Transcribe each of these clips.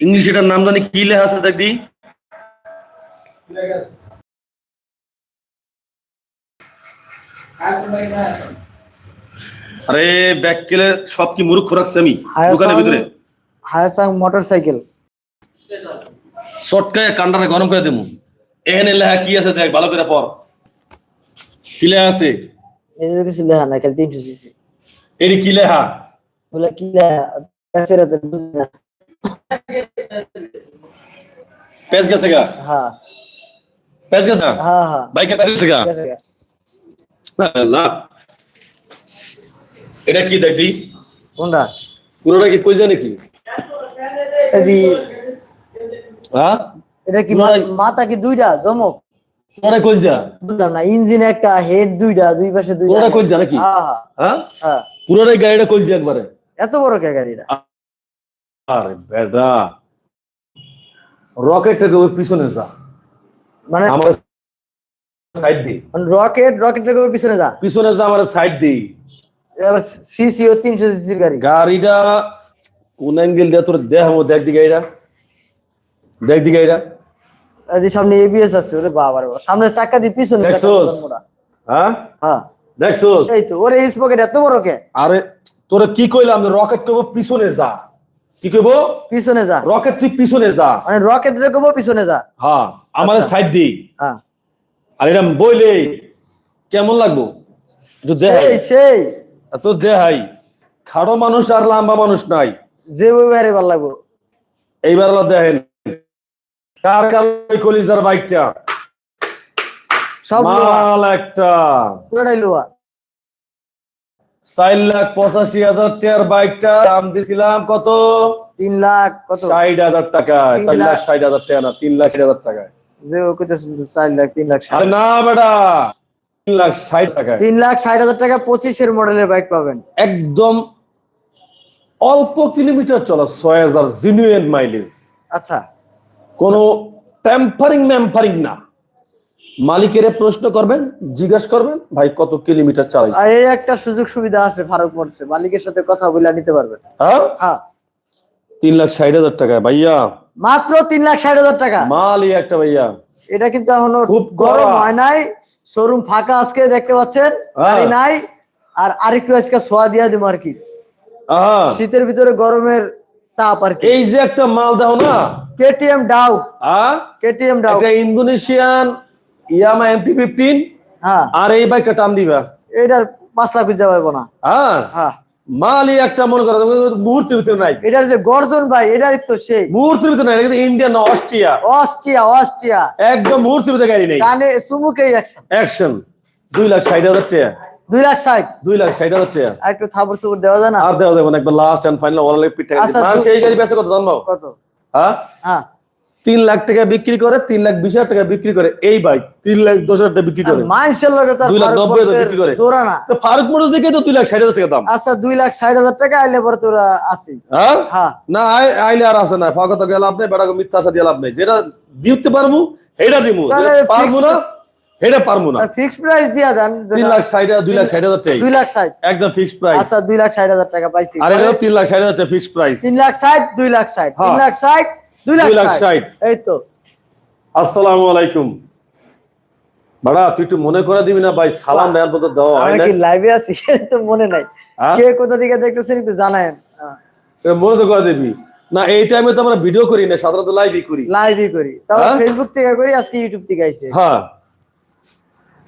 English এটার নাম জানি কি লেখা আছে দেখ আরে ব্যাক কেলে সব কি মুরুখ রাখছে আমি? দোকানের ভিতরে। হায়াসাং মোটরসাইকেল। চটকায় কান্ডারে গরম করে দেবো। এখানে লেখা কি আছে দেখ ভালো করে পড়। কি লেখা আছে? যে কিছু লেখা না খালি তিনশো সিসি। এটি কি লেখা? বলে কি লেখা? পেস গেছে গা? গেছে? গা। না এটা কি দেখ দি কোনটা? পুরোটা কি কই জানে কি? এদি। হ্যাঁ? এটা কি মাথা কি দুইটা? জমক? পুরোটা কই যা? বুঝলাম না ইঞ্জিন একটা হেড দুইটা দুই পাশে দুইটা। পুরোটা কই যা নাকি? হ্যাঁ হ্যাঁ হ্যাঁ। হ্যাঁ? পুরোটাই গাড়িটা কই যা একবারে? এত বড় কে গাড়িটা? আরে বেটা। রকেটের ওই পিছনে যা। মানে আমার সাইড দি। রকেট রকেটের পিছনে যা। পিছনে যা আমার সাইড দি। এবার সিসি ও তিনশো সিসির গাড়ি। গাড়িটা কোন অ্যাঙ্গেল দিয়ে তোর দেখাবো দেখ দি গাড়িটা দেখ দি গাড়িটা এই যে সামনে এবিএস আছে ওরে বাবা। রে সামনে চাকা দিয়ে পিছনে দেখছোস? হ্যাঁ? হ্যাঁ। দেখছোস? সেই তো ওরে স্পকেট এত বড় কে? আরে তোরে কি কইলাম? রকেট কইবো পিছনে যা। কি কইবো? পিছনে যা। রকেট তুই পিছনে যা। মানে রকেট রেখবো পিছনে যা। হ্যাঁ আচ্ছা। সাইড দি হ্যাঁ আর এরম বইলে কেমন লাগবো? একটু দেখাই। সেই এত দেখাই। খাড়ো মানুষ আর লম্বা মানুষ নাই। যে বই বাইরে ভালো লাগবো। এইবার আল্লাহ দেখেন। কার কার কলিজার বাইকটা? সব মাল একটা। পুরোটাই লোহা। চার লাখ পঁচাশি হাজার টাকার বাইকটা দাম দিছিলাম কত? তিন লাখ কত? ষাট হাজার টাকা চার লাখ। ষাট হাজার টাকা না তিন লাখ ষাট হাজার টাকায়। যে ও চার লাখ তিন লাখ। না বেটা তিন লাখ ষাট টাকায়। তিন লাখ ষাট হাজার টাকা পঁচিশের মডেলের বাইক পাবেন। একদম অল্প কিলোমিটার চলা ছয় হাজার জিনুয়েন মাইলেজ আচ্ছা। কোনো টেম্পারিং ম্যাম্পারিং না। মালিকের প্রশ্ন করবেন জিজ্ঞাসা করবেন ভাই কত কিলোমিটার চালাইছে আর এই একটা সুযোগ সুবিধা আছে ফারুক মোটরসে মালিকের সাথে কথা বলে নিতে পারবেন। হ্যাঁ? হ্যাঁ। তিন লাখ ষাট হাজার টাকা ভাইয়া। মাত্র তিন লাখ ষাট হাজার টাকা? মালই একটা ভাইয়া। এটা কিন্তু এখনও খুব গরম হয় নাই শোরুম ফাঁকা আজকে দেখতে পাচ্ছেন হ্যাঁ। গাড়ি নাই আর আরেকটু আজকে সোয়া দিয়া দিব আর কি। শীতের ভিতরে গরমের তাপ আর কি। এই যে একটা মাল দাও না। কেটিএম ডাউ কেটিএম ডাউ একটা ইন্দোনেশিয়ান ইয়ামা এমপি ফিফটিন হ্যাঁ। আর এই বাইকটা টান দিবা। এটার পাঁচ লাখ খুঁজে পাবো না। হ্যাঁ। হ্যাঁ। মালই একটা মনে করো মুহূর্তের ভিতরে নাই। এটার যে গর্জন ভাই এটার তো সেই। মুহূর্তের ভিতরে নাই কিন্তু ইন্ডিয়ান না অস্ট্রিয়া অস্ট্রিয়া। অস্ট্রিয়া একদম মুহূর্তের ভিতরে গাড়ি নেই। কানে সুমুকেই অ্যাকশন অ্যাকশন দুই লাখ ষাট হাজার টাকা। দুই লাখ ষাট। দুই লাখ ষাট হাজার টাকা। আর একটু দেওয়া যায় না? আর দেওয়া যাবে না একবার লাস্ট অ্যান্ড ফাইনাল পিঠা আচ্ছা, মানুষ গাড়ি বেচে কত জানব? কত? হ্যাঁ? হ্যাঁ। তিন লাখ টাকা বিক্রি করে তিন লাখ বিশ হাজার টাকা বিক্রি করে এই বাইক। তিন লাখ দশ হাজার টাকা বিক্রি করে। দুই লাখ ফারুক নব্বই হাজার বিক্রি করে। তো ফারুক মোটরস দেখে তো দুই লাখ ষাট হাজার টাকা দাম। আচ্ছা দুই লাখ ষাট হাজার টাকা আইলে পরে তোরা আসি হ্যাঁ? হ্যাঁ। না আই- আইলে আর আছে না। ফাঁকা তো গেল আপনি বেড়া মিথ্যা আশা দিয়ে লাভ নেই। যেটা দিতে পারব সেটা যেটা পারব না সেটা পারব না। ফিক্স প্রাইস দিয়া দেন তিন লাখ ষাট হাজার দুই লাখ ষাট হাজার টাকা। দুই লাখ ষাট। একদম ফিক্সড প্রাইস আচ্ছা দুই লাখ ষাট হাজার টাকা পাইছি। আর এটা তিন লাখ ষাট হাজার টাকা ফিক্সড প্রাইস তিন লাখ ষাট দুই লাখ ষাট। তিন হ্যাঁ। লাখ ষাট দুই লাখ ষাট। এই তো। আসসালামু আলাইকুম। বাড়া তুই একটু মনে করে দিবি না ভাই সালাম দেওয়ার পর দেওয়া হয় আমি না। কি লাইভে আছি? তো মনে নাই। হ্যাঁ? কে কোথা থেকে দেখতেছেন একটু জানায়েন। মনে তো করে দিবি। না এই টাইমে তো আমরা ভিডিও করি না সাধারণত লাইভই করি। লাইভই করি। তাও হ্যাঁ? ফেসবুক থেকে করি আজকে ইউটিউব থেকে আইছে হ্যাঁ।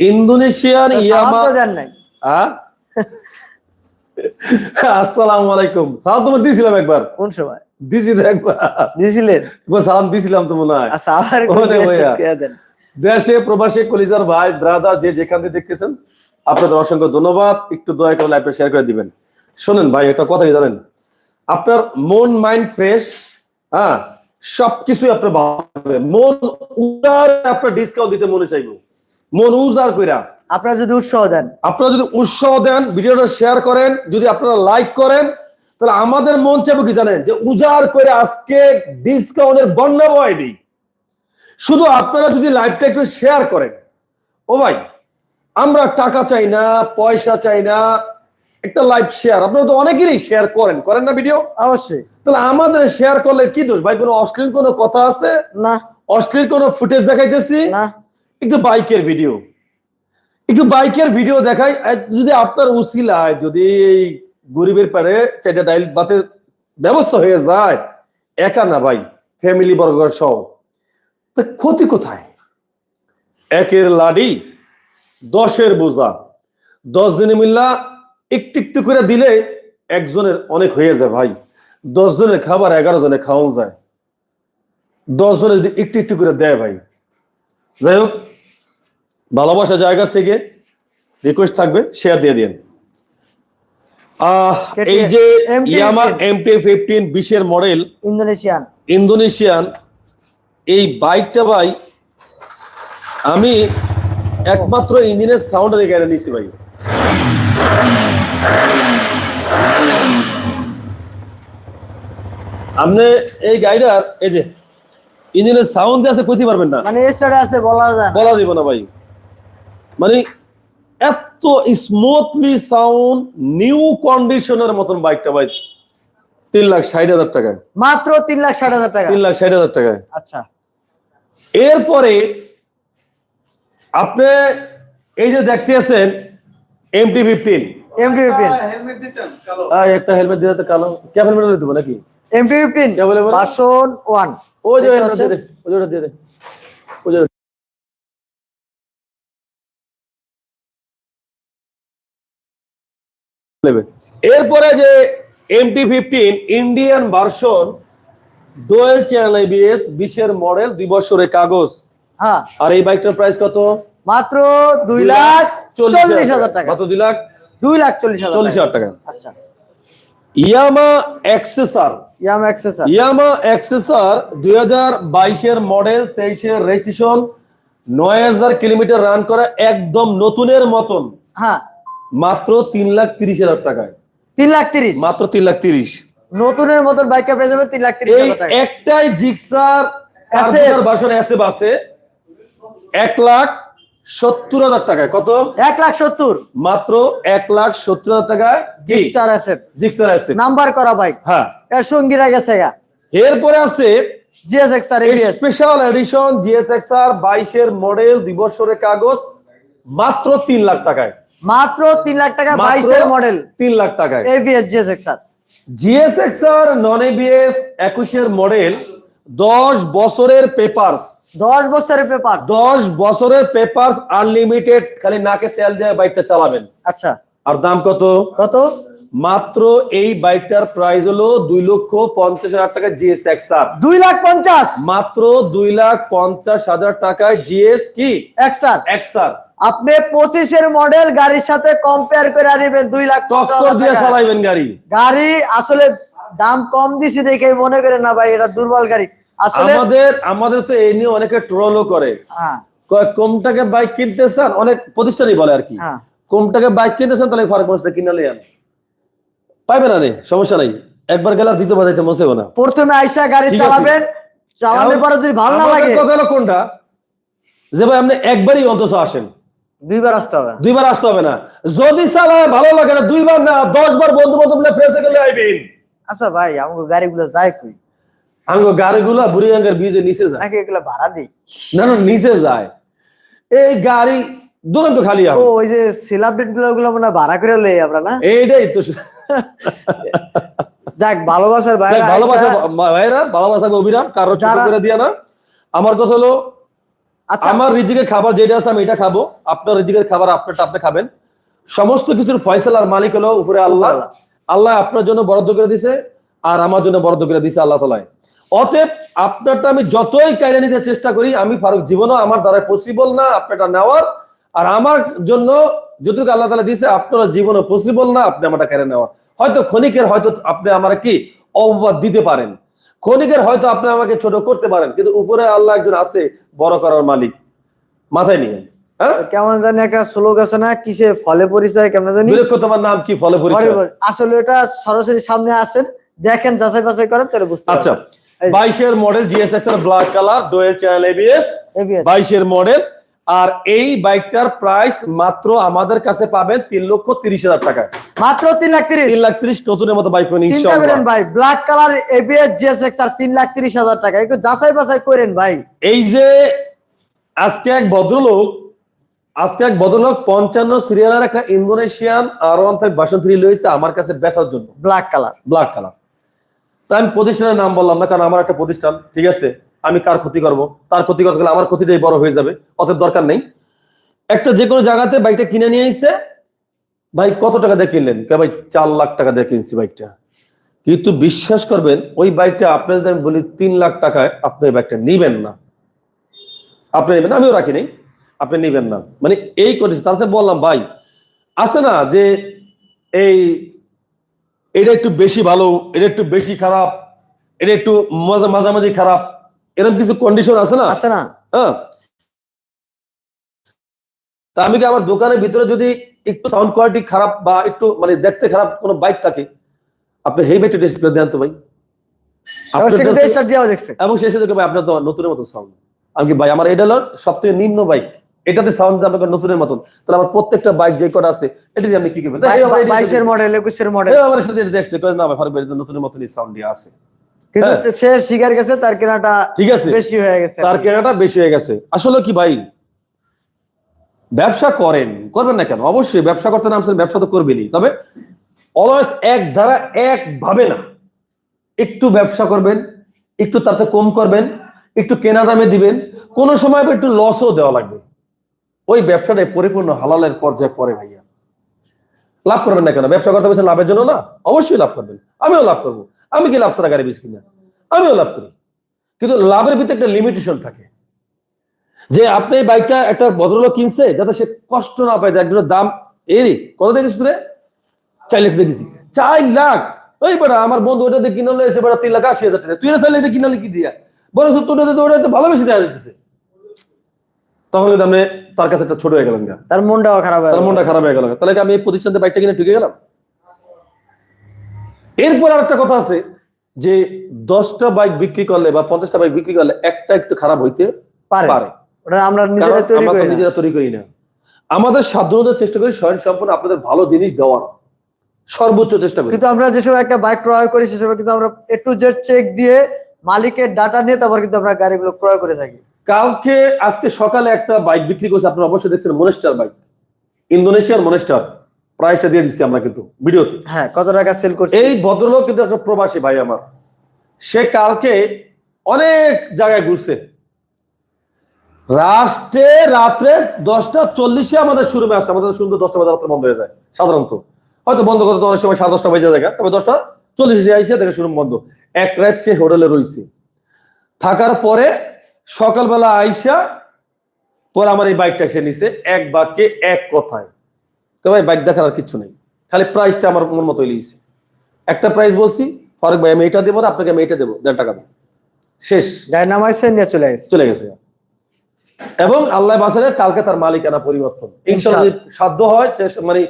ইন্দোনেশিয়ান ইয়ামা দেন নাই। হ্যাঁ? আসসালামু আলাইকুম। সালাম তোমার দিয়েছিলাম একবার। কোন সময়? দিছি তো একবার দিয়েছিলেন সালাম দিয়েছিলাম তো মনে হয়। আচ্ছা দেশে প্রবাসী কলিজার ভাই ব্রাদার যে যেখান থেকে দেখতেছেন আপনাদের অসংখ্য ধন্যবাদ। একটু দয়া করে লাইভে শেয়ার করে দিবেন। শোনেন ভাই একটা কথা কি জানেন? আপনার মন মাইন্ড ফ্রেশ হ্যাঁ সবকিছু আপনার ভালো। মন উদার আপনার ডিসকাউন্ট দিতে মনে চাইব। মন উজার কইরা। আপনারা যদি উৎসাহ দেন। আপনারা যদি উৎসাহ দেন ভিডিওটা শেয়ার করেন যদি আপনারা লাইক করেন তাহলে আমাদের মন চাইব কি জানেন? যে উজাড় করে আজকে ডিসকাউন্টের বন্যা বয় দিই। শুধু আপনারা যদি লাইভটা একটু শেয়ার করেন। ও ভাই আমরা টাকা চাই না পয়সা চাই না একটা লাইভ শেয়ার আপনারা তো অনেকেরই শেয়ার করেন। করেন না ভিডিও অবশ্যই। তাহলে আমাদের শেয়ার করলে কি দোষ? ভাই কোনো অশ্লীল কোনো কথা আছে? না। অশ্লীল কোনো ফুটেজ দেখাইতেছি? না। একটু বাইকের ভিডিও একটু বাইকের ভিডিও দেখাই। যদি আপনার উসিলায় যদি এই গরিবের পারে চারটা ডাইল বাতের ব্যবস্থা হয়ে যায়। একা না ভাই ফ্যামিলি বর্গ সহ তা ক্ষতি কোথায়? একের লাডি, দশের বোঝা। দশ দিনে মিল্লা একটু একটু করে দিলে একজনের অনেক হয়ে যায় ভাই। দশ জনের খাবার এগারো জনে খাওয়ানো যায়। দশ জনে যদি একটু একটু করে দেয় ভাই। যাই হোক ভালোবাসা জায়গা থেকে রিকোয়েস্ট থাকবে শেয়ার দিয়ে দিন এই যে MT ইয়ামা এমটি ফিফটিন বিশের মডেল ইন্দোনেশিয়ান। ইন্দোনেশিয়ান এই বাইকটা ভাই আমি একমাত্র ইঞ্জিনের সাউন্ড দেখে এনে নিছি ভাই। আপনি এই গাড়িটার এই যে ইঞ্জিনের সাউন্ড যে আছে কইতে পারবেন না। মানে স্টার্টে আছে বলা যায়। বলা দিব না ভাই। মানে এত স্মুথলি সাউন্ড নিউ কন্ডিশনের মতন বাইকটা ভাই। তিন লাখ ষাট হাজার টাকায়। মাত্র তিন লাখ ষাট হাজার টাকা। তিন লাখ ষাট হাজার টাকায়। আচ্ছা। এরপরে আপনি এই যে দেখতে আছেন এমটি ফিফটিন এমটি ফিফটিন একটা হেলমেট দিলে তো কালো। ক্যাব হেলমেট দিতে হবে নাকি? MT fifteen? ভার্সন ওয়ান ওই যে দেখতে দিয়ে দে, ওই যে ওটা দিয়ে দে। ওই যে নেবে। এরপরে যে MT fifteen Indian version dual channel ABS বিশের মডেল দুই বছরের কাগজ। হ্যাঁ। আর এই বাইকটার প্রাইস কত? মাত্র দুই লাখ চল্লিশ হাজার টাকা। কত দুই লাখ দুই লাখ চল্লিশ হাজার চল্লিশ হাজার টাকা। আচ্ছা। ইয়ামা এক্সেসার ইয়াম এক্সেসার ইয়ামা এক্সেসার দুই হাজার বাইশের মডেল তেইশের রেজিস্ট্রেশন নয় হাজার কিলোমিটার রান করা একদম নতুনের মতন। হ্যাঁ। মাত্র তিন লাখ তিরিশ হাজার টাকায়। তিন লাখ তিরিশ? মাত্র তিন লাখ তিরিশ। নতুনের মতন বাইকটা পেয়ে যাবে তিন লাখ তিরিশ এই একটাই জিক্সার ভার্সন এসে বাসে? এক লাখ সত্তর হাজার টাকায়। কত? এক লাখ সত্তর। মাত্র এক লাখ সত্তর হাজার টাকায় জিক্সার আছে। জিক্সার এসে নাম্বার করা বাইক। হ্যাঁ। এর সঙ্গীরা গেছে এরপরে আছে GS X R ABS special edition GSXR বাইশের মডেল দুই বছরের কাগজ মাত্র তিন লাখ টাকায়। মাত্র তিন লাখ টাকা বাইশের মডেল তিন লাখ টাকা ABS GS X R GSXR non ABS একুশের মডেল দশ বছরের পেপারস দশ বছরের পেপার দশ বছরের পেপারস আনলিমিটেড খালি নাকে তেল দিয়ে বাইকটা চালাবেন। আচ্ছা। আর দাম কত? কত? মাত্র এই বাইকটার প্রাইস হলো দুই লক্ষ পঞ্চাশ হাজার টাকা জিএসএক্সআর দুই লাখ পঞ্চাশ। মাত্র দুই লাখ পঞ্চাশ হাজার টাকায় জিএস কি? এক্সার এক্সআর আপনি পঁচিশের মডেল গাড়ির সাথে কম্পেয়ার করে আনিবেন দুই লাখ টক্কর দিয়ে চালাইবেন গাড়ি। গাড়ি আসলে দাম কম দিছি দেখে মনে করে না ভাই এটা দুর্বল গাড়ি। আসলে আমাদের আমাদের তো এই নিয়ে অনেকে ট্রোলও করে। হ্যাঁ। কম টাকা বাইক কিনতে চান? অনেক প্রতিষ্ঠানই বলে আর কি। হ্যাঁ। কম টাকা বাইক কিনতে চান তাহলে ফারুক মসজিদে কিনে লিয়ান পাইবে না রে সমস্যা নাই। একবার গেলে আর দ্বিতীয় বাজাইতে মসেব না। প্রথমে আইসা গাড়ি চালাবেন চালানোর পরে যদি ভালো না লাগে কথা হলো কোনটা? যে ভাই আপনি একবারই অন্তত আসেন। দুইবার আসতে হবে। দুইবার আসতে হবে না। যদি চালায় ভালো লাগে না দুইবার না দশ বার বন্ধু বান্ধব ফ্রেসে গেলে আইবেন। আচ্ছা ভাই আমাকে গাড়িগুলো যায় কই? আঙ্গ গাড়িগুলা বুড়ি বীজে নিচে যায়। নাকি এগুলো ভাড়া দিই? না না নিচে যায়। এই গাড়ি দোকান তো খালি ও ওই যে সেলাব্রিটগুলো ওগুলো মনে ভাড়া করে লই আমরা না? এইটাই তো। যাক ভালোবাসার ভাই দেখ, ভালোবাসা ভাইরা ভালোবাসা অভিরাম কারও ছোট করে দিয়া না। আমার কথা হলো আচ্ছা আমার রিজিকের খাবার যেটা আছে আমি এটা খাব। আপনার রিজিকের খাবার আপনারটা আপনি খাবেন। সমস্ত কিছুর ফয়সালার মালিক হলো উপরে আল্লাহ। আল্লাহ। আপনার জন্য বরাদ্দ করে দিছে আর আমার জন্য বরাদ্দ করে দিছে আল্লাহ তালায় অতএব আপনারটা আমি যতই কাইরে নিতে চেষ্টা করি আমি ফারুক জীবনও আমার দ্বারা পসিবল না আপনারটা নেওয়ার। আর আমার জন্য যতটুকু আল্লাহ তালা দিছে আপনার জীবনও পসিবল না আপনি আমারটা কেড়ে নেওয়ার। হয়তো ক্ষণিকের হয়তো আপনি আমার কি অপবাদ দিতে পারেন। ক্ষণিকের হয়তো আপনি আমাকে ছোট করতে পারেন কিন্তু উপরে আল্লাহ একজন আছে বড় করার মালিক। মাথায় নিয়ে হ্যাঁ? কেমন জানি একটা শ্লোক আছে না কিসে ফলে পরিচয় কেমন জানি? বিরক্ষ তোমার নাম কি ফলে পরিচয়? আসলে এটা সরাসরি সামনে আসেন দেখেন যাচাই বাছাই করেন তাহলে বুঝতে আচ্ছা বাইশের মডেল জিএসএক্স এর black colour dual channel ABS ABS বাইশের মডেল আর এই বাইকটার প্রাইস মাত্র আমাদের কাছে পাবেন তিন লক্ষ তিরিশ হাজার টাকা মাত্র তিন লাখ তিরিশ। তিন লাখ তিরিশ নতুনের মতো বাইক চিন্তা করেন ভাই black colour ABS GSX R তিন লাখ তিরিশ হাজার টাকা। একটু যাচাই বাছাই করেন ভাই। এই যে আজকে এক ভদ্রলোক আজকে এক ভদ্রলোক পঞ্চান্ন সিরিয়ালের একটা Indonesian R one five version three লইছে আমার কাছে বেচার জন্য। ব্ল্যাক কালার ব্ল্যাক কালার তা আমি প্রতিষ্ঠানের নাম বললাম না কারণ আমার একটা প্রতিষ্ঠান ঠিক আছে? আমি কার ক্ষতি করব? তার ক্ষতি করতে গেলে আমার ক্ষতিটাই বড় হয়ে যাবে, অতএব দরকার নেই। একটা যে কোনো জায়গাতে বাইকটা কিনে নিয়ে এসে ভাই কত টাকা দিয়ে কিনলেন? কে ভাই, চার লাখ টাকা দিয়ে কিনছি বাইকটা। কিন্তু বিশ্বাস করবেন, ওই বাইকটা আপনি যদি আমি বলি তিন লাখ টাকায় আপনি এই বাইকটা নিবেন না। আপনি নেবেন আমিও রাখি নেই। আপনি নিবেন না। মানে এই করেছে তার সাথে বললাম, ভাই, আছে না যে এই, এটা একটু বেশি ভালো, এটা একটু বেশি খারাপ, এটা একটু মাঝামাঝি খারাপ এরকম কিছু কন্ডিশন আছে না? আছে না। হ্যাঁ। তা আমি কি আমার দোকানের ভিতরে যদি একটু সাউন্ড কোয়ালিটি খারাপ বা একটু মানে দেখতে খারাপ কোনো বাইক থাকে আপনি বাইকটা টেস্ট করে দেন তো ভাই। এবং শেষে দেখে ভাই আপনার তো নতুনের মতো সাউন্ড আমি কি ভাই আমার এটা হলো সব থেকে নিম্ন বাইক এটাতে সাউন্ড আপনার নতুনের মতন। তাহলে আমার প্রত্যেকটা বাইক যে কটা আছে এটা দিয়ে আমি কি করবেন আমার এটা- বাইশের মডেল একুশের মডেল আমার সাথে এটা দেখছে। না ভাই ফারুক ভাই নতুনের মতনই সাউন্ড দিয়ে আছে। কিন্তু হ্যাঁ। সে শিকার গেছে তার কেনাটা ঠিক আছে। বেশি হয়ে গেছে। তার কেনাটা বেশি হয়ে গেছে। আসলে কি ভাই? ব্যবসা করেন করবেন না কেন? অবশ্যই ব্যবসা করতে নামছেন ব্যবসা তো করবেনই। তবে অলওয়েজ এক ধারা এক ভাবে না। একটু ব্যবসা করবেন একটু তাতে কম করবেন একটু কেনা দামে দিবেন কোন সময় একটু লসও দেওয়া লাগবে। ওই ব্যবসাটাই পরিপূর্ণ হালালের পর্যায়ে পরে ভাইয়া। লাভ করবেন না কেন? ব্যবসা করতে বলছেন লাভের জন্য না? অবশ্যই লাভ করবেন। আমিও লাভ করব। আমি কি লাভ ছাড়া গাড়ি বেশি কিনা? আমিও লাভ করি। কিন্তু লাভের ভিতরে একটা লিমিটেশন থাকে। যে আপনি এই বাইকটা একটা ভদ্রলোক কিনছে যাতে সে কষ্ট না পায় যে একজনের দাম এরই। কত দেখেছিস রে? চার লাখ দেখেছি। চার লাখ? ওই বেটা আমার বন্ধু ওটা দিয়ে কিনলে এসে বেটা তিন লাখ আশি হাজার টাকা। তুই চার লাখ দিয়ে কিনালি কি দিয়া? বড় টাকা ওটা তো ভালো বেশি দেওয়া যেতেছে তখন কিন্তু আপনি তার কাছে একটা ছোট হয়ে গেলেন গা। তার মনটাও খারাপ হয়ে তার। মনটা খারাপ হয়ে গেল তাহলে কি আমি এই প্রতিষ্ঠানতে বাইকটা কিনে ঢুকে গেলাম? এরপর আর একটা কথা আছে যে দশটা বাইক বিক্রি করলে বা পঞ্চাশটা বাইক বিক্রি করলে একটা একটু খারাপ হইতে পারে। আমরা নিজেরা তৈরি করি না। আমাদের সাধ্যমতো চেষ্টা করি স্বয়ং সম্পূর্ণ আপনাদের ভালো জিনিস দেওয়ার। সর্বোচ্চ চেষ্টা করি। কিন্তু আমরা যেসব একটা বাইক ক্রয় করি সেসব কিন্তু আমরা এ টু জেড চেক দিয়ে মালিকের ডাটা নিয়ে তারপর কিন্তু আমরা গাড়িগুলো ক্রয় করে থাকি। কালকে আজকে সকালে একটা বাইক বিক্রি করছে আপনারা অবশ্যই দেখছেন মনেস্টার বাইক ইন্দোনেশিয়ার মনেস্টার প্রাইসটা দিয়ে দিচ্ছি আমরা কিন্তু ভিডিওতে। হ্যাঁ কত টাকা সেল করছি? এই ভদ্রলোক কিন্তু একটা প্রবাসী ভাই আমার। সে কালকে অনেক জায়গায় ঘুরছে। রাষ্ট্রে রাত্রে দশটা চল্লিশে আমাদের শুরুমে আসছে আমাদের সুন্দর দশটা বাজে রাত্রে বন্ধ হয়ে যায় সাধারণত। হয়তো বন্ধ করতে অনেক সময় সাড়ে দশটা বেজে যায়। তবে দশটা চল্লিশে আইসে দেখে শুরু বন্ধ। এক রাত সে হোটেলে রয়েছে। থাকার পরে সকালবেলা আইসা পরে আমার এই বাইকটা সে নিছে এক বাক্যে এক কথায়। তো ভাই বাইক দেখার আর কিচ্ছু নেই। খালি প্রাইসটা আমার মন মতো লিয়েছে একটা প্রাইস বলছি ফারুক ভাই আমি এটা দেবো না আপনাকে আমি এটা দেবো দেড় টাকা দেবো। শেষ। গাড়ি নামাইছে নিয়ে চলে গেছে চলে গেছে। এবং আল্লাহ বাসারে কালকে তার মালিকানা পরিবর্তন। ইনশাআল্লাহ। সাধ্য হয় মানে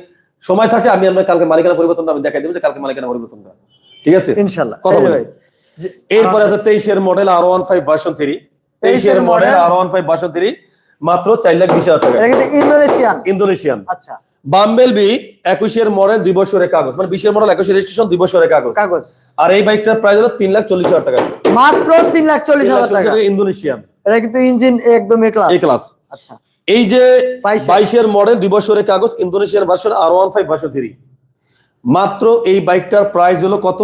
সময় থাকে আমি আমরা কালকে মালিকানা পরিবর্তনটা আমি দেখাই দেবো যে কালকে মালিকানা পরিবর্তনটা। ঠিক আছে? ইনশাল্লাহ কথা বলেন। এরপরে আছে তেইশের model R one five version three তেইশের model R one five version three মাত্র চার লাখ বিশ হাজার টাকা। ইন্দোনেশিয়ান। ইন্দোনেশিয়ান। আচ্ছা। বাম্বেল বি একুশের মডেল দুই বছরের কাগজ। মানে বিশের মডেল একুশের রেজিস্ট্রেশন দুই বছরের কাগজ। কাগজ। আর এই বাইকটার প্রাইস হলো তিন লাখ চল্লিশ হাজার টাকা। মাত্র তিন লাখ চল্লিশ হাজার টাকা। ইন্দোনেশিয়ান। এটা কিন্তু ইঞ্জিন একদম এ ক্লাস এ ক্লাস আচ্ছা। এই যে বাইশের। মডেল দুই বছরের কাগজ Indonesian version R one five version three মাত্র এই বাইকটার প্রাইস হলো কত?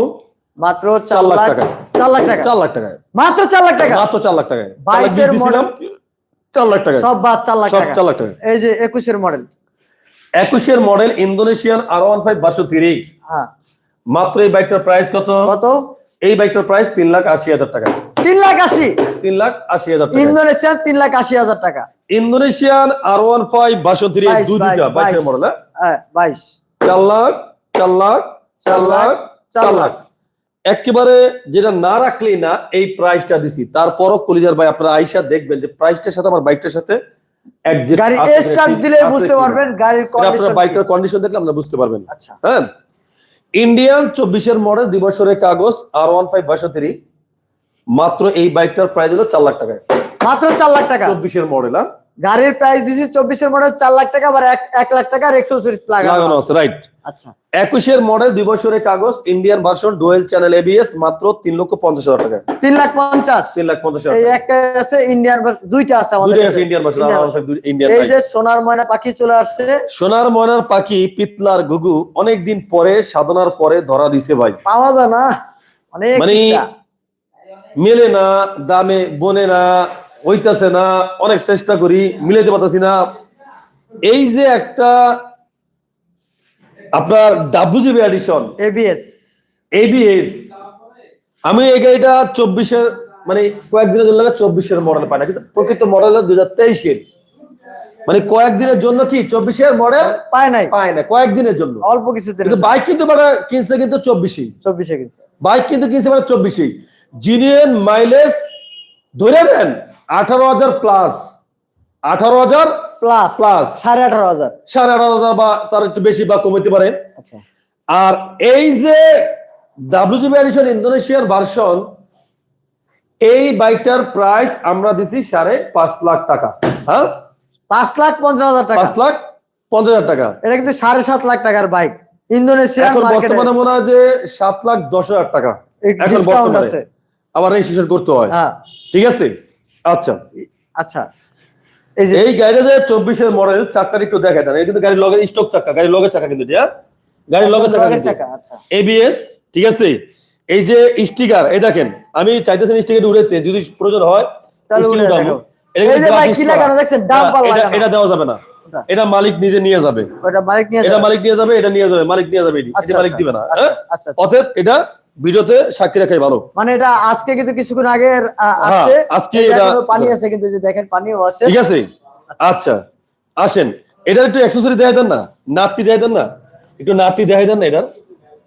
মাত্র চার লাখ টাকা। চার লাখ টাকা। চার লাখ টাকায় মাত্র চার লাখ টাকা। মাত্র চার লাখ লাখ বাইশের দিছিলাম, চার লাখ টাকায় সব বাদ চার লাখ টাকা। চার লাখ টাকা। এই যে একুশের মডেল একুশের model Indonesian R one five three হ্যাঁ। মাত্র এই বাইকটার প্রাইস কত? কত? এই বাইকটার প্রাইস তিন লাখ আশি হাজার টাকা। তিন লাখ আশি। তিন লাখ আশি হাজার ইন্দোনেশিয়ান তিন লাখ আশি হাজার টাকা। Indonesian R one five version তিরিশ দুই বাইশ, বাইশের মডেল হ্যাঁ? বাইশ। চার লাখ চার লাখ চার লাখ চার লাখ। একেবারে যেটা না রাখলেই না এই প্রাইসটা দিছি। তারপরও কলিজার ভাই আপনারা আইসা দেখবেন যে প্রাইসটার সাথে আমার বাইকটার সাথে গাড়ি স্টার্ট দিলে বুঝতে পারবেন গাড়ির আপনার কন্ডিশন বাইকটার কন্ডিশন দেখলে বুঝতে পারবেন। আচ্ছা। হ্যাঁ? ইন্ডিয়ান চব্বিশের মডেল দুই বছরের কাগজ আর ওয়ান ফাইভ ভার্সন মাত্র এই বাইকটার প্রাইস হলো চার লাখ টাকায়। মাত্র চার লাখ টাকা। চব্বিশের মডেল হ্যাঁ? গাড়ির প্রাইস দিছি চব্বিশের মডেল চার লাখ টাকা আবার এক লাখ টাকার এক্সেসরিজ লাগানো আছে। রাইট আচ্ছা। একুশের মডেল দুই বছরের কাগজ Indian version dual channel ABS মাত্র তিন লক্ষ পঞ্চাশ হাজার টাকা। তিন লাখ পঞ্চাশ? তিন লাখ পঞ্চাশ এই একটা আছে ইন্ডিয়ান দুইটা আছে আমাদের আছে ইন্ডিয়ান ভার্সন ইন্ডিয়ান এই যে সোনার ময়না পাখি চলে আসছে। সোনার ময়নার পাখি পিতলার গুগু অনেকদিন পরে সাধনার পরে ধরা দিছে ভাই। পাওয়া যায় না। অনেক মানে মেলে না দামে বনে না হইতাছে না অনেক চেষ্টা করি মিলাইতে পারতাছি না। এই যে একটা আপনার ডাব্লিউজিবি এডিশন এবিএস এবিএস আমি এই গাড়িটা চব্বিশের মানে কয়েকদিনের জন্য চব্বিশের মডেল পাই না কিন্তু প্রকৃত মডেল দুই হাজার তেইশের। মানে কয়েকদিনের জন্য কি চব্বিশের মডেল পায় নাই। পায় না কয়েকদিনের জন্য। অল্প কিছু কিন্তু বাইক কিন্তু বাড়া কিনছে কিন্তু চব্বিশই। চব্বিশে কিনছে। বাইক কিন্তু কিনছে মানে চব্বিশই। জিনিয়ন মাইলেজ ধরে নেন আঠারো হাজার প্লাস আঠারো হাজার প্লাস প্লাস সাড়ে আঠারো হাজার। সাড়ে আঠারো হাজার বা তার একটু বেশি বা কমাতে পারে। আচ্ছা। আর এই যে ডাব্লিউজিবি এডিশন ইন্দোনেশিয়ার ভার্সন এই বাইকটার প্রাইস আমরা দিছি সাড়ে পাঁচ লাখ টাকা। হ্যাঁ? পাঁচ লাখ পঞ্চাশ হাজার টাকা। পাঁচ লাখ পঞ্চাশ হাজার টাকা। এটা কিন্তু সাড়ে সাত লাখ টাকার বাইক ইন্দোনেশিয়ান এখন বর্তমানে মনে হয় যে সাত লাখ দশ হাজার টাকা। এখন বর্তমানে। আবার রেজিস্ট্রেশন করতে হয়। হ্যাঁ। ঠিক আছে? আচ্ছা। আচ্ছা। এই যে এই গাড়িটা যে চব্বিশের মডেল চাকাটা একটু দেখাই দেন। এই কিন্তু গাড়ির লগে স্টক চাকা গাড়ির লগে চাকা কিন্তু এটা, হ্যাঁ? গাড়ির লগে চাকা আচ্ছা। এবিএস ঠিক আছে? এই যে স্টিকার এই দেখেন আমি চাইতেছেন স্টিকার উড়াইতে যদি প্রয়োজন হয় উঠাবো। এটা দেওয়া যাবে না। এটা মালিক নিজে নিয়ে যাবে। নিয়ে এটা মালিক নিয়ে যাবে এটা নিয়ে যাবে মালিক নিয়ে যাবে এটি। আচ্ছা, মালিক আচ্ছা, দিবে না হ্যাঁ? আচ্ছা, আচ্ছা। অতএব এটা ভিডিওতে সাক্ষী রাখাই ভালো। মানে এটা আজকে কিন্তু কিছুক্ষণ আগে হ্যাঁ, আজকে এটা- পানি আছে কিন্তু যে দেখেন পানিও আছে। ঠিক আছে? আচ্ছা। আসেন। এটার একটু অ্যাক্সেসরি দেখাই দেন না? নাপটি দেখাই দেন না? একটু নাপটি দেখাই দেন না এটার?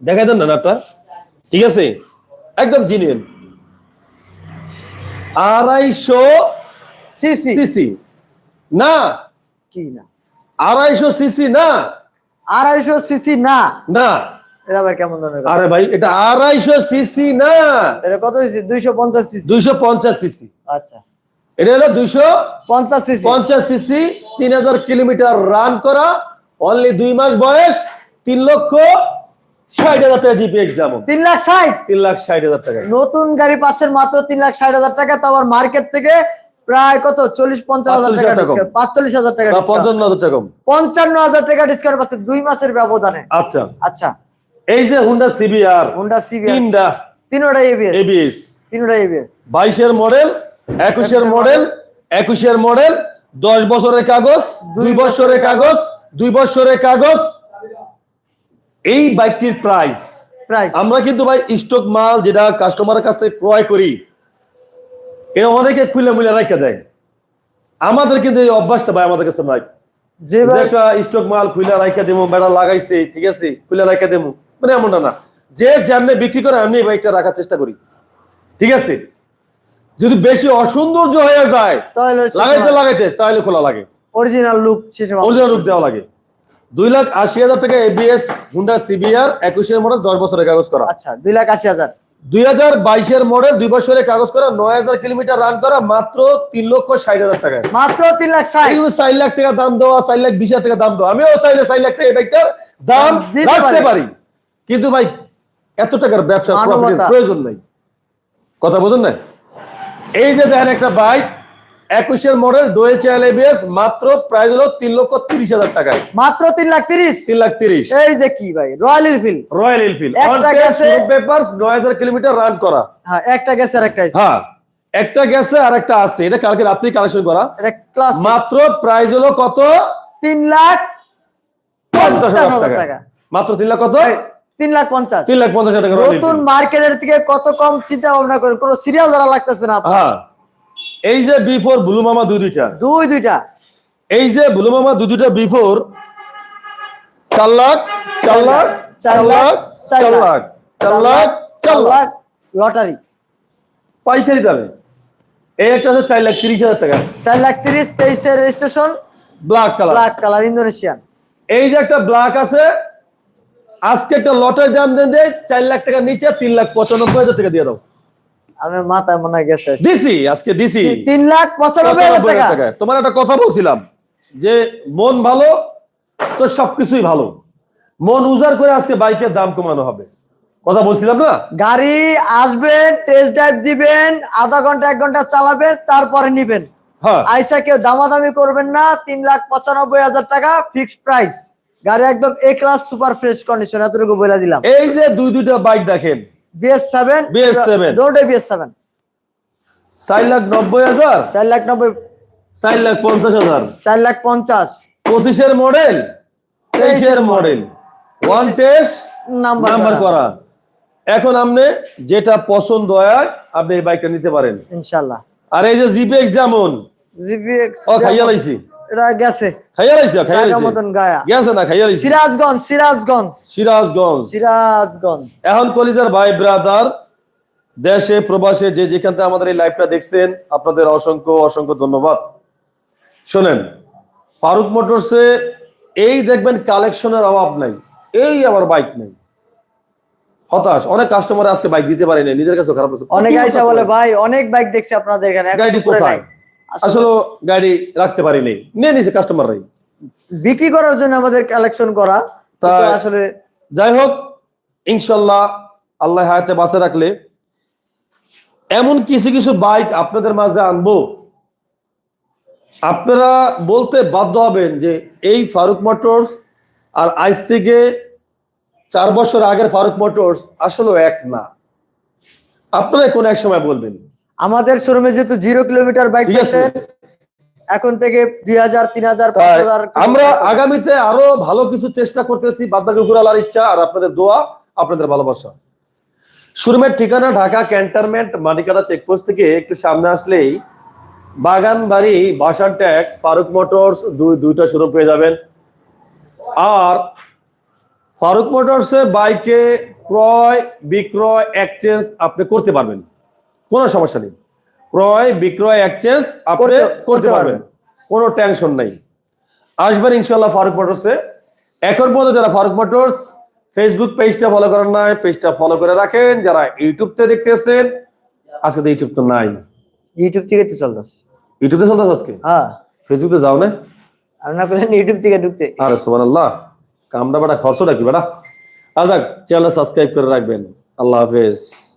দেখাই দেন না নাপটা ঠিক আছে? একদম জিনিয়ান আড়াইশো সিসি। সিসি। না। কি না? আড়াইশো সিসি না। আড়াইশো সিসি না। না। এটা আবার কেমন ধরনের আরে ভাই এটা আড়াইশো সিসি না? এটা কত সিসি? দুইশো পঞ্চাশ সিসি। দুইশো পঞ্চাশ সিসি। আচ্ছা। এটা হলো দুইশো পঞ্চাশ সিসি। পঞ্চাশ সিসি তিন হাজার কিলোমিটার রান করা অনলি দুই মাস বয়স তিন লক্ষ ষাট হাজার টাকা তিন লাখ ষাট? তিন লাখ ষাট হাজার টাকা। নতুন গাড়ি পাচ্ছেন মাত্র তিন লাখ ষাট হাজার টাকা তো আবার মার্কেট থেকে প্রায় কত? চল্লিশ পঞ্চাশ হাজার টাকা পাঁচচল্লিশ হাজার টাকা পঞ্চান্ন হাজার টাকা। পঞ্চান্ন হাজার টাকা ডিসকাউন্ট পাচ্ছে দুই মাসের ব্যবধানে। আচ্ছা। আচ্ছা। এই যে হুন্ডা সিবিআর হোন্ডা সিবি তিনটা। তিনোটা এবিএস এবিএস তিনোটা এবিএস বাইশের মডেল একুশের মডেল একুশের মডেল দশ বছরের কাগজ দুই বছরের কাগজ দুই বছরের কাগজ। এই বাইকটির প্রাইস প্রাইস আমরা কিন্তু ভাই স্টক মাল যেটা কাস্টমারের কাছ থেকে ক্রয় করি এ অনেকে খুলে মুলে রাখা দেয়। আমাদের কিন্তু এই অভ্যাসটা ভাই আমাদের কাছে নাই। যে একটা স্টক মাল খুলে রাখা দেবো বেড়া লাগাইছে ঠিক আছে খুলে রাখা দেবো। মানে এমনটা না। যে যেমনি বিক্রি করে আমি বাইকটা রাখার চেষ্টা করি। ঠিক আছে? যদি বেশি অসৌন্দর্য হয়ে যায় লাগাইতে লাগাইতে তাহলে খোলা লাগে। অরিজিনাল লুক শেষে। অরিজিনাল রূপ দেওয়া লাগে। দুই লাখ আশি হাজার টাকা এবিএস হুন্ডা সিবিআর একুশের মডেল দশ বছরের কাগজ করা। আচ্ছা দুই লাখ আশি হাজার। দুই হাজার বাইশের মডেল দুই বছরের কাগজ করা নয় হাজার কিলোমিটার রান করা মাত্র তিন লক্ষ ষাট হাজার টাকা। মাত্র তিন লাখ ষাট। চার লাখ টাকা দাম দেওয়া চার লাখ বিশ হাজার টাকা দাম দেওয়া। আমিও চাইলে চার লাখ টাকা এই বাইকটার দাম রাখতে পারি। কিন্তু ভাই এত টাকার ব্যবসা। প্রয়োজন নাই। কথা বোঝেন না এই যে দেখেন একটা বাইক একুশের মডেল ডোয়েল চাইল এবিএস মাত্র প্রাইস হলো তিন লক্ষ তিরিশ হাজার টাকায়। মাত্র তিন লাখ তিরিশ? তিন লাখ তিরিশ। এই যে কি ভাই Royal Enfield Royal Enfield paper নয় হাজার কিলোমিটার রান করা। হ্যাঁ একটা গেছে আর একটা হ্যাঁ একটা গেছে আর একটা আছে। এটা কালকে রাত্রি কালেকশন করা। মাত্র প্রাইস হলো কত? তিন লাখ পঞ্চাশ হাজার টাকা টাকা। মাত্র তিন লাখ কত? তিন লাখ পঞ্চাশ। তিন লাখ পঞ্চাশ টাকা নতুন মার্কেটের থেকে কত কম চিন্তা ভাবনা করে কোনো সিরিয়াল ধরা লাগতেছে না হ্যাঁ। এই যে বি ফোর ব্লু মামা দুই দুইটা। দুই দুইটা। এই যে ব্লু মামা দুই দুইটা বি ফোর চার লাখ চার লাখ চার লাখ চার লাখ চার লাখ চার লাখ লটারি। পাইকারি দামে। এই একটা হচ্ছে চার লাখ তিরিশ হাজার টাকা। চার লাখ তিরিশ তেইশের registration black colour black colour Indonesian এই যে একটা ব্ল্যাক আছে আজকে একটা লটের দাম দেন দেয় চার লাখ টাকা নিচে তিন লাখ পঁচানব্বই হাজার টাকা দিয়ে দাও। আমার মাথায় মনে গেছে। দিছি আজকে দিছি। তিন লাখ পঁচানব্বই হাজার টাকা। তোমার একটা কথা বলছিলাম যে মন ভালো তো সবকিছুই ভালো। মন উজাড় করে আজকে বাইকের দাম কমানো হবে। কথা বলছিলাম না? গাড়ি আসবেন টেস্ট ড্রাইভ দিবেন আধা ঘণ্টা এক ঘণ্টা চালাবেন তারপরে নিবেন। হ্যাঁ। আইসা কেউ দামাদামি করবেন না তিন লাখ পঁচানব্বই হাজার টাকা ফিক্সড প্রাইস গাড়ি একদম A class super fresh condition এতটুকু বলে দিলাম। এই যে দুই দুইটা বাইক দেখেন। বিএস সেভেন BS7 দুটোই বিএস সেভেন চার লাখ নব্বই হাজার? চার লাখ নব্বই। চার লাখ পঞ্চাশ হাজার। চার লাখ পঞ্চাশ। পঁচিশের মডেল তেইশের model one test number number করা। এখন আপনি যেটা পছন্দ হয় আপনি এই বাইকটা নিতে পারেন। ইনশাল্লাহ আর এই যে জিপিএক্স যেমন। জিবিএক্স ও খাইয়া লাইছি। এটা গেছে। খাইয়া লাইছি খাইয়া টাকা মতন গায়া। গেছে না খাইয়া লাইছি সিরাজগঞ্জ সিরাজগঞ্জ। সিরাজগঞ্জ। সিরাজগঞ্জ। এখন কলিজার ভাই ব্রাদার দেশে প্রবাসে যে যেখান থেকে আমাদের এই লাইভটা দেখছেন আপনাদের অসংখ্য অসংখ্য ধন্যবাদ। শোনেন ফারুক মোটরসে এই দেখবেন কালেকশনের অভাব নাই এই আবার বাইক নেই। হতাশ অনেক কাস্টমার আজকে বাইক দিতে পারে না নিজের কাছে খারাপ। অনেক আইসা বলে ভাই অনেক বাইক দেখছি আপনাদের এখানে কোথায়। আসলে গাড়ি রাখতে পারি পারিনি। নিয়ে নিছে কাস্টমাররাই বিক্রি করার জন্য আমাদের কালেকশন করা কিন্তু আসলে যাই হোক ইনশাল্লাহ আল্লাহ হায়াতে বাঁচে রাখলে। এমন কিছু কিছু বাইক আপনাদের মাঝে আনব। আপনারা বলতে বাধ্য হবেন যে এই ফারুক মোটরস আর আজ থেকে চার বছর আগের ফারুক মোটরস আসলে এক না। আপনারা কোন এক সময় বলবেন? আমাদের শোরুমে যেহেতু জিরো কিলোমিটার বাইক আছে। এখন থেকে দুই হাজার তিন হাজার আমরা আগামীতে আরও ভালো কিছু চেষ্টা করতেছি। বাদবাকি ঘুরালার ইচ্ছা আর আপনাদের দোয়া আপনাদের ভালোবাসা। শোরুমের ঠিকানা ঢাকা ক্যান্টনমেন্ট মানিকাটা চেকপোস্ট থেকে একটু সামনে আসলেই বাগানবাড়ি বাসার ট্যাগ ফারুক মোটরস দুই দুইটা শোরুম পেয়ে যাবেন। আর ফারুক মোটরসে বাইকে ক্রয় বিক্রয় এক্সচেঞ্জ আপনি করতে পারবেন। কোনো সমস্যা নেই। ক্রয় বিক্রয় এক্সচেঞ্জ আপনি করতে- পারবেন। কোনো টেনশন নাই। আসবেন ইনশাল্লাহ ফারুক মোটরসে এখন পর্যন্ত যারা ফারুক মোটরস ফেসবুক পেজটা ফলো করেন নাই পেজটা ফলো করে রাখেন। যারা ইউটিউবতে দেখতেছেন আজকে তো ইউটিউব তো নাই। ইউটিউব থেকে তো চলতেছে ইউটিউবে চলতেছে আজকে? হ্যাঁ। ফেসবুকে যাও না? আর না করলেন ইউটিউব থেকে ঢুকতে। আরে সুমান আল্লাহ কামটা বেটা খরচটা কি বেটা? আজাক চ্যানেল সাবস্ক্রাইব করে রাখবেন। আল্লাহ হাফেজ।